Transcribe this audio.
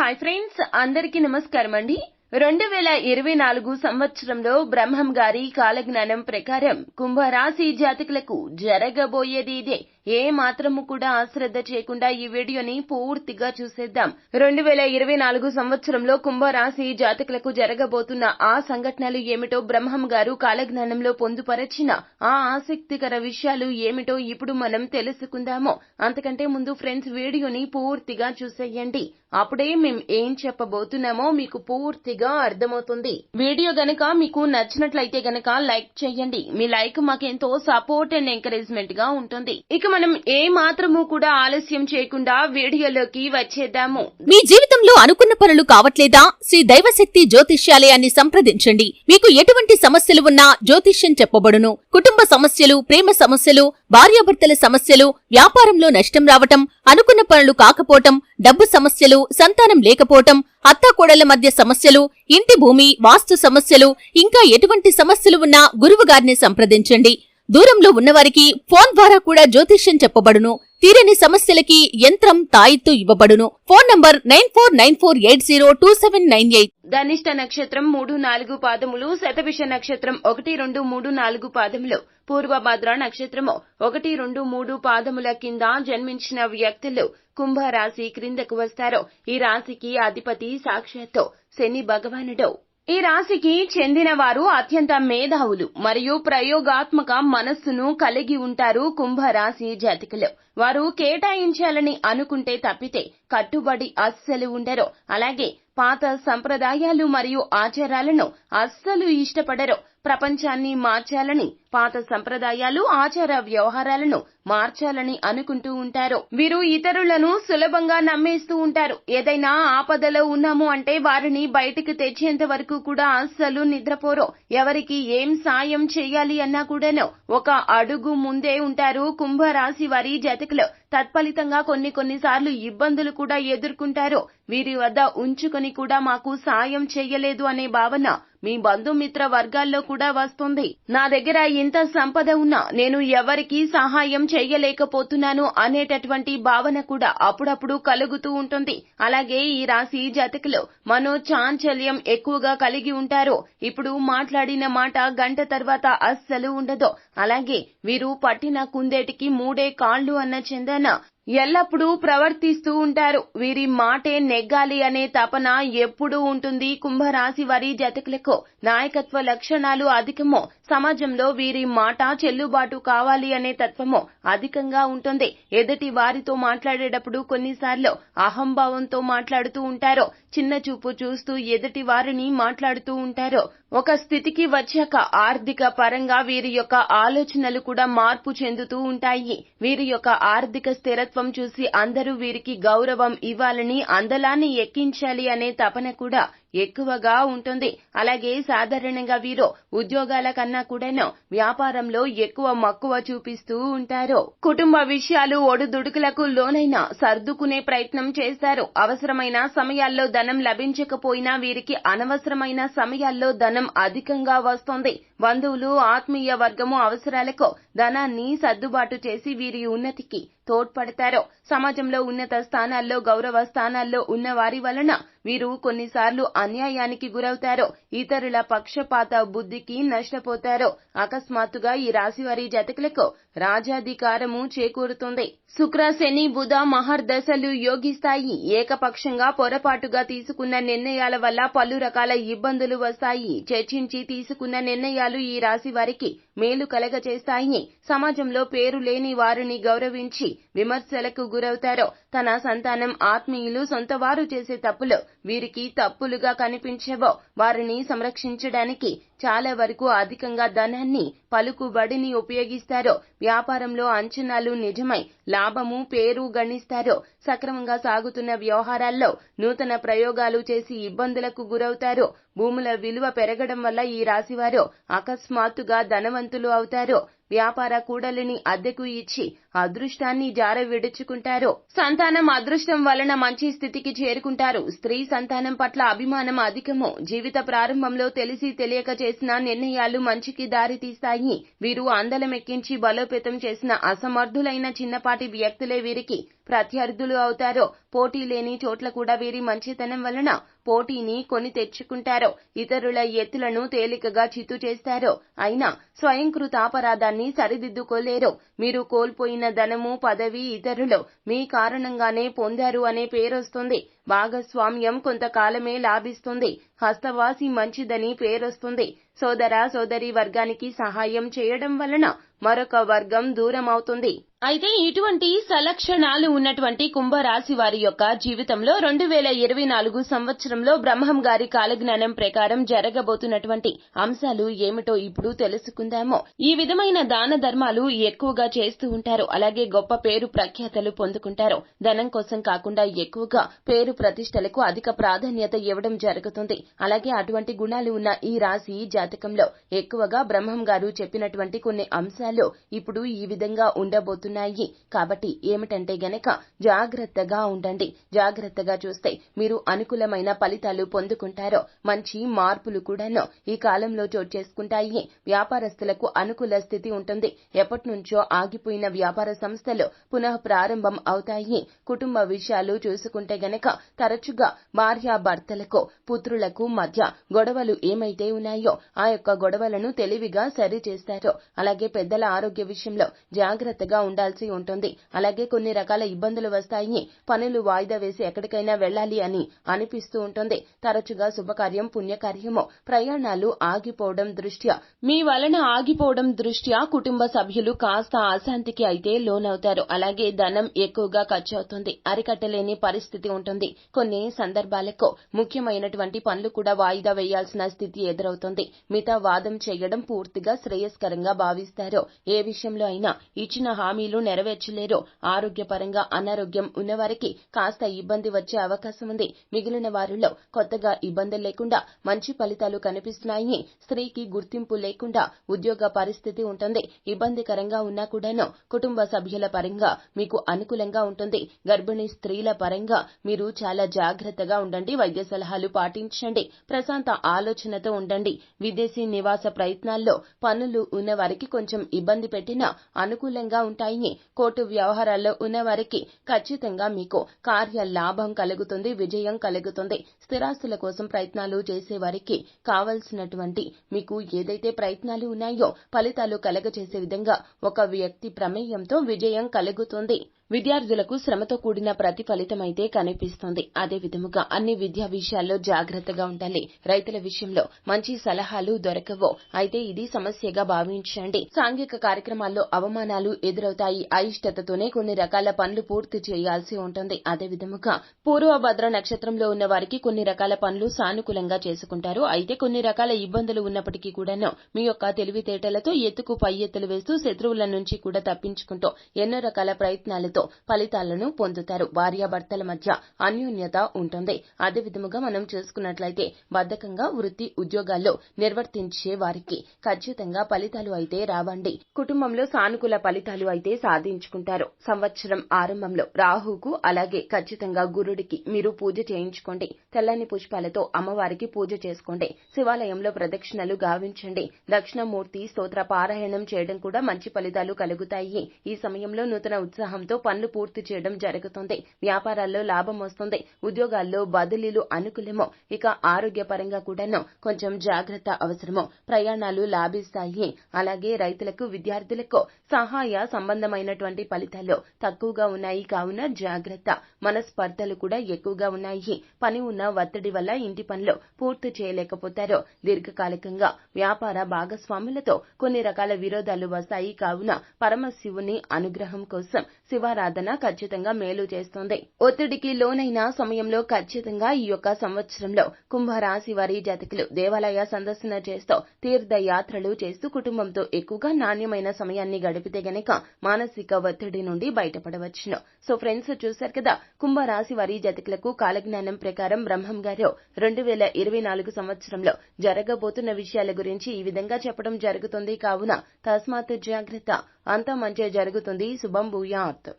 Hi friends అందరికీ నమస్కారం అండి. రెండు వేల ఇరవై నాలుగు సంవత్సరంలో బ్రహ్మం గారి కాలజ్ఞానం ప్రకారం కుంభరాశి జాతకులకు జరగబోయేది ఇదే. ఏ మాత్రము కూడా అశ్రద్ధ చేయకుండా ఈ వీడియోని పూర్తిగా చూసేద్దాం. రెండు వేల ఇరవై నాలుగు సంవత్సరంలో కుంభరాశి జాతకులకు జరగబోతున్న ఆ సంఘటనలు ఏమిటో బ్రహ్మం గారు కాలజ్ఞానంలో పొందుపరచిన ఆ ఆసక్తికర విషయాలు ఏమిటో ఇప్పుడు మనం తెలుసుకుందాము. అంతకంటే ముందు ఫ్రెండ్స్ వీడియోని పూర్తిగా చూసేయండి. అప్పుడే మేం ఏం చెప్పబోతున్నామో మీకు పూర్తిగా అర్థమవుతుంది. వీడియో గనక మీకు నచ్చినట్లయితే గనక లైక్ చేయండి. మీ లైక్ మాకెంతో సపోర్ట్ అండ్ ఎంకరేజ్మెంట్గా ఉంటుంది. ఇక మనం ఏ మాత్రము కూడా ఆలస్యం చేయకుండా వీడియోలోకి వచ్చేద్దాము. మీ జీవితంలో అనుకున్న పనులు కావట్లేదా? శ్రీ దైవశక్తి జ్యోతిష్యాలయాన్ని సంప్రదించండి. మీకు ఎటువంటి సమస్యలు ఉన్నా జ్యోతిష్యం చెప్పబడును. కుటుంబ సమస్యలు ప్రేమ సమస్యలు భార్యాభర్తల సమస్యలు వ్యాపారంలో నష్టం రావటం అనుకున్న పనులు కాకపోవటం డబ్బు సమస్యలు సంతానం లేకపోవటం అత్తాకోడళ్ళ మధ్య సమస్యలు ఇంటి భూమి వాస్తు సమస్యలు ఇంకా ఎటువంటి సమస్యలు ఉన్నా గురువుగారిని సంప్రదించండి. దూరంలో ఉన్నవారికి ఫోన్ ద్వారా కూడా జ్యోతిష్యం చెప్పబడును. తీరని సమస్యలకి యంత్రం తాయిత్తు ఇవ్వబడును. Phone number nine four nine four eight zero two seven nine eight. Dhanishta నక్షత్రం మూడు నాలుగు పాదములు శతభిష నక్షత్రం ఒకటి రెండు మూడు నాలుగు పాదములు పూర్వభద్ర నక్షత్రము ఒకటి రెండు మూడు పాదముల కింద జన్మించిన వ్యక్తులు కుంభరాశి క్రిందకు వస్తారు. ఈ రాశికి అధిపతి సాక్షాత్తు శని భగవానుడు. ఈ రాశికి చెందిన వారు అత్యంత మేధావులు మరియు ప్రయోగాత్మక మనస్సును కలిగి ఉంటారు కుంభరాశి జాతికులు. వారు కేటాయించాలని అనుకుంటే తప్పితే కట్టుబడి అస్సలు ఉండరు. అలాగే పాత సంప్రదాయాలు మరియు ఆచారాలను అస్సలు ఇష్టపడరు. ప్రపంచాన్ని మార్చాలని పాత సంప్రదాయాలు ఆచార వ్యవహారాలను మార్చాలని అనుకుంటూ ఉంటారు. వీరు ఇతరులను సులభంగా నమ్మేస్తూ ఉంటారు. ఏదైనా ఆపదలో ఉన్నాము అంటే వారిని బయటికి తెచ్చేంత వరకు కూడా అస్సలు నిద్రపోరు. ఎవరికి ఏం సాయం చేయాలి అన్నా కూడాను ఒక అడుగు ముందే ఉంటారు. కుంభరాశి వారి జతకులు తత్ఫలితంగా కొన్ని కొన్నిసార్లు ఇబ్బందులు కూడా ఎదుర్కొంటారు. వీరి వద్ద ఉంచుకొని కూడా మాకు సాయం చేయలేదు అనే భావన మీ బంధుమిత్ర వర్గాల్లో కూడా వస్తుంది. నా దగ్గర ఇంత సంపద ఉన్నా నేను ఎవరికీ సహాయం చేయలేకపోతున్నాను అనేటటువంటి భావన కూడా అప్పుడప్పుడు కలుగుతూ ఉంటుంది. అలాగే ఈ రాశి జాతకులు మనో చాంచల్యం ఎక్కువగా కలిగి ఉంటారు. ఇప్పుడు మాట్లాడిన మాట గంట తర్వాత అస్సలు ఉండదు. అలాగే వీరు పట్టిన కుందేటికి మూడే కాళ్ళు అన్న చందన ఎల్లప్పుడూ ప్రవర్తిస్తూ ఉంటారు. వీరి మాటే నెగ్గాలి అనే తపన ఎప్పుడూ ఉంటుంది. కుంభరాశి వారి జతకులకు నాయకత్వ లక్షణాలు అధికమో సమాజంలో వీరి మాట చెల్లుబాటు కావాలి అనే తత్వము అధికంగా ఉంటుంది. ఎదుటి వారితో మాట్లాడేటప్పుడు కొన్నిసార్లు అహంభావంతో మాట్లాడుతూ ఉంటారు. చిన్న చూపు చూస్తూ ఎదుటి వారిని మాట్లాడుతూ ఉంటారు. ఒక స్థితికి వచ్చాక ఆర్థిక పరంగా వీరి యొక్క ఆలోచనలు కూడా మార్పు చెందుతూ ఉంటాయి. వీరి యొక్క ఆర్థిక స్థిరత్వం చూసి అందరూ వీరికి గౌరవం ఇవ్వాలని అందలాన్ని ఎక్కించాలి అనే తపన కూడా ఎక్కువగా ఉంటుంది. అలాగే సాధారణంగా వీరు ఉద్యోగాల కన్నా కూడాను వ్యాపారంలో ఎక్కువ మక్కువ చూపిస్తూ ఉంటారు. కుటుంబ విషయాలు ఒడుదుడుకులకు లోనైన సర్దుకునే ప్రయత్నం చేస్తారు. అవసరమైన సమయాల్లో ధనం లభించకపోయినా వీరికి అనవసరమైన సమయాల్లో ధనం అధికంగా వస్తుంది. బంధువులు ఆత్మీయ వర్గము అవసరాలకు ధనాన్ని సర్దుబాటు చేసి వీరి ఉన్నతికి తోడ్పడతారు సమాజంలో ఉన్నత స్థానాల్లో గౌరవ స్థానాల్లో ఉన్న వారి వలన వీరు కొన్నిసార్లు అన్యాయానికి గురవుతారు ఇతరుల పక్షపాత బుద్ధికి నష్టపోతారు అకస్మాత్తుగా ఈ రాశివారి జతకులకు రాజాధికారము చేకూరుతుంది. శుక్ర శని బుధ మహర్దశలు యోగిస్తాయి ఏకపక్షంగా పొరపాటుగా తీసుకున్న నిర్ణయాల వల్ల పలు రకాల ఇబ్బందులు వస్తాయి. చర్చించి తీసుకున్న నిర్ణయాలు ఈ రాశి వారికి మేలు కలగచేస్తాయని సమాజంలో పేరు లేని వారిని గౌరవించి విమర్శలకు గురవుతారో తన సంతానం ఆత్మీయులు సొంత వారు చేసే తప్పులు వీరికి తప్పులుగా కనిపించేవో వారిని సంరక్షించడానికి చాలా వరకు అధికంగా ధనాన్ని పలుకుబడిని ఉపయోగిస్తారు వ్యాపారంలో అంచనాలు నిజమై లాభము పేరు గణిస్తారో సక్రమంగా సాగుతున్న వ్యవహారాల్లో నూతన ప్రయోగాలు చేసి ఇబ్బందులకు గురవుతారో భూముల విలువ పెరగడం వల్ల ఈ రాశివారు అకస్మాత్తుగా ధనవంతులు అవుతారు వ్యాపార కూడలిని అద్దెకు ఇచ్చి అదృష్టాన్ని జార విడుచుకుంటారో సంతానం అదృష్టం వలన మంచి స్థితికి చేరుకుంటారు స్త్రీ సంతానం పట్ల అభిమానం అధికము జీవిత ప్రారంభంలో తెలిసి తెలియక చేసిన నిర్ణయాలు మంచికి దారి తీస్తాయి. వీరు అందలమెక్కించి బలోపేతం చేసిన అసమర్థులైన చిన్నపాటి వ్యక్తులే వీరికి ప్రత్యర్థులు అవుతారో పోటీ లేని చోట్ల కూడా వీరి మంచితనం వలన పోటీని కొని తెచ్చుకుంటారో ఇతరుల ఎత్తులను తేలికగా చిత్తు చేస్తారో అయినా స్వయంకృతాపరాధాన్ని సరిదిద్దుకోలేరు. మీరు కోల్పోయిన ధనము పదవి ఇతరులు మీ కారణంగానే పొందారు అనే పేరొస్తుంది. భాగస్వామ్యం కొంతకాలమే లాభిస్తుంది. హస్తవాసి మంచిదని పేరొస్తుంది. సోదర సోదరి వర్గానికి సహాయం చేయడం వలన మరొక వర్గం దూరం అవుతుంది అయితే ఇటువంటి సలక్షణాలు ఉన్నటువంటి కుంభరాశి వారి యొక్క జీవితంలో రెండు వేల ఇరవై నాలుగు సంవత్సరంలో బ్రహ్మం గారి కాలజ్ఞానం ప్రకారం జరగబోతున్నటువంటి అంశాలు ఏమిటో ఇప్పుడు తెలుసుకుందాము. ఈ విధమైన దాన ధర్మాలు ఎక్కువగా చేస్తూ ఉంటారు. అలాగే గొప్ప పేరు ప్రఖ్యాతలు పొందుకుంటారు. ధనం కోసం కాకుండా ఎక్కువగా పేరు ప్రతిష్టలకు అధిక ప్రాధాన్యత ఇవ్వడం జరుగుతుంది. అలాగే అటువంటి గుణాలు ఉన్న ఈ రాశి జాతకంలో ఎక్కువగా బ్రహ్మం గారు చెప్పినటువంటి కొన్ని అంశాలు ఇప్పుడు ఈ విధంగా ఉండబోతున్నాయి. కాబట్టి ఏమిటంటే గనక జాగ్రత్తగా ఉండండి. జాగ్రత్తగా చూస్తే మీరు అనుకూలమైన ఫలితాలు పొందుకుంటారో మంచి మార్పులు కూడాను ఈ కాలంలో చోటు చేసుకుంటాయి. వ్యాపారస్తులకు అనుకూల స్థితి ఉంటుంది. ఎప్పటినుంచో ఆగిపోయిన వ్యాపార సంస్థలు పునః ప్రారంభం అవుతాయి. కుటుంబ విషయాలు చూసుకుంటే గనక తరచుగా భార్యాభర్తలకు పుత్రులకు మధ్య గొడవలు ఏమైతే ఉన్నాయో ఆ యొక్క గొడవలను తెలివిగా సరి చేస్తారు అలాగే పెద్దల ఆరోగ్య విషయంలో జాగ్రత్తగా ఉండాలి. ఉండాల్సి ఉంటుంది. అలాగే కొన్ని రకాల ఇబ్బందులు వస్తాయి పనులు వాయిదా వేసి ఎక్కడికైనా వెళ్ళాలి అని అనిపిస్తూ ఉంటుంది. తరచుగా శుభకార్యం పుణ్యకార్యము ప్రయాణాలు ఆగిపోవడం దృష్ట్యా? మీ వలన ఆగిపోవడం దృష్ట్యా? కుటుంబ సభ్యులు కాస్త అశాంతికి అయితే లోనవుతారు. అలాగే ధనం ఎక్కువగా ఖర్చు అవుతుంది అరికట్టలేని పరిస్థితి ఉంటుంది. కొన్ని సందర్భాలకు ముఖ్యమైనటువంటి పనులు కూడా వాయిదా వేయాల్సిన స్థితి ఎదురవుతుంది. మిగతా వాదం చేయడం పూర్తిగా శ్రేయస్కరంగా భావిస్తారు. ఏ విషయంలో అయినా ఇచ్చిన హామీలు నెరవేర్చలేరు ఆరోగ్యపరంగా అనారోగ్యం ఉన్నవారికి కాస్త ఇబ్బంది వచ్చే అవకాశం ఉంది. మిగిలిన వారిలో కొత్తగా ఇబ్బందులు లేకుండా మంచి ఫలితాలు కనిపిస్తున్నాయి స్త్రీకి గుర్తింపు లేకుండా ఉద్యోగ పరిస్థితి ఉంటుంది. ఇబ్బందికరంగా ఉన్నా కూడాను కుటుంబ సభ్యుల పరంగా మీకు అనుకూలంగా ఉంటుంది. గర్భిణీ స్త్రీల పరంగా మీరు చాలా జాగ్రత్తగా ఉండండి. వైద్య సలహాలు పాటించండి. ప్రశాంత ఆలోచనతో ఉండండి. విదేశీ నివాస ప్రయత్నాల్లో పనులు ఉన్న వారికి కొంచెం ఇబ్బంది పెట్టినా అనుకూలంగా ఉంటాయి కోర్టు వ్యవహారాల్లో ఉన్న వారికి ఖచ్చితంగా మీకు కార్య లాభం కలుగుతుంది విజయం కలుగుతుంది. స్థిరాస్తుల కోసం ప్రయత్నాలు చేసేవారికి కావలసినటువంటి మీకు ఏదైతే ప్రయత్నాలు ఉన్నాయో ఫలితాలు కలగచేసే విధంగా ఒక వ్యక్తి ప్రమేయంతో విజయం కలుగుతుంది. విద్యార్థులకు శ్రమతో కూడిన ప్రతి కనిపిస్తోంది కనిపిస్తుంది. అదే విధముగా అన్ని విద్యా విషయాల్లో జాగ్రత్తగా ఉండాలి. రైతుల విషయంలో మంచి సలహాలు దొరకవు. అయితే ఇది సమస్యగా భావించండి. సాంఘిక కార్యక్రమాల్లో అవమానాలు ఎదురవుతాయి. అయిష్టతతోనే కొన్ని రకాల పనులు పూర్తి చేయాల్సి ఉంటుంది. అదే విధముగా పూర్వభద్ర నక్షత్రంలో ఉన్న వారికి కొన్ని రకాల పనులు సానుకూలంగా చేసుకుంటారు. అయితే కొన్ని రకాల ఇబ్బందులు ఉన్నప్పటికీ కూడాను మీ యొక్క తెలివితేటలతో ఎత్తుకు పై ఎత్తులు వేస్తూ శత్రువుల నుంచి కూడా తప్పించుకుంటూ ఎన్నో రకాల ప్రయత్నాలతో ఫలితాలను పొందుతారు. భార్యాభర్తల మధ్య అన్యోన్యత ఉంటుంది. అదే విధముగా మనం చూసుకున్నట్లయితే బద్ధకంగా వృత్తి ఉద్యోగాల్లో నిర్వర్తించే వారికి ఖచ్చితంగా ఫలితాలు అయితే రావండి. కుటుంబంలో సానుకూల ఫలితాలు అయితే సాధించుకుంటారు. సంవత్సరం ఆరంభంలో రాహుకు అలాగే ఖచ్చితంగా గురుడికి మీరు పూజ చేయించుకోండి. తెల్లని పుష్పాలతో అమ్మవారికి పూజ చేసుకోండి. శివాలయంలో ప్రదక్షిణలు గావించండి. దక్షిణమూర్తి స్తోత్ర పారాయణం చేయడం కూడా మంచి ఫలితాలు కలుగుతాయి. ఈ సమయంలో నూతన ఉత్సాహంతో పనులు పూర్తి చేయడం జరుగుతుంది. వ్యాపారాల్లో లాభం వస్తుంది. ఉద్యోగాల్లో బదిలీలు అనుకూలము ఇక ఆరోగ్యపరంగా కూడాను కొంచెం జాగ్రత్త అవసరము ప్రయాణాలు లాభిస్తాయి. అలాగే రైతులకు విద్యార్థులకు సహాయ సంబంధమైనటువంటి ఫలితాలు తక్కువగా ఉన్నాయి కావున జాగ్రత్త. మనస్పర్ధలు కూడా ఎక్కువగా ఉన్నాయి. పని ఉన్న ఒత్తిడి వల్ల ఇంటి పనులు పూర్తి చేయలేకపోతారు. దీర్ఘకాలికంగా వ్యాపార భాగస్వాములతో కొన్ని రకాల విరోధాలు వస్తాయి కావున పరమశివుని అనుగ్రహం కోసం శివ దీపారాధన ఖచ్చితంగా మేలు చేస్తుంది. ఒత్తిడికి లోనైన సమయంలో ఖచ్చితంగా ఈ యొక్క సంవత్సరంలో కుంభరాశి వారి జాతకులు దేవాలయ సందర్శన చేస్తూ తీర్థయాత్రలు చేస్తూ కుటుంబంతో ఎక్కువగా నాణ్యమైన సమయాన్ని గడిపితే గనక మానసిక ఒత్తిడి నుండి బయటపడవచ్చును. సో ఫ్రెండ్స్ చూశారు కదా కుంభరాశి వారి జాతకులకు కాలజ్ఞానం ప్రకారం బ్రహ్మం గారు రెండు వేల ఇరవై నాలుగు సంవత్సరంలో జరగబోతున్న విషయాల గురించి ఈ విధంగా చెప్పడం జరుగుతుంది. కావున తస్మాత్ జాగ్రత్త. అంతా మంచే జరుగుతుంది శుభం భూయాత్.